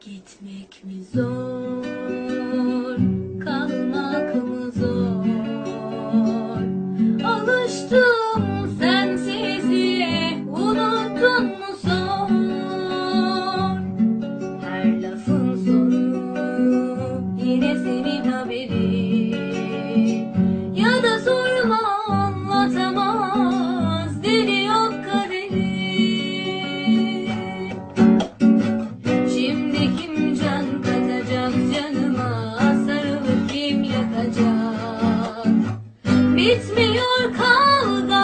Gitmek mi zor, Bitmiyor kavgam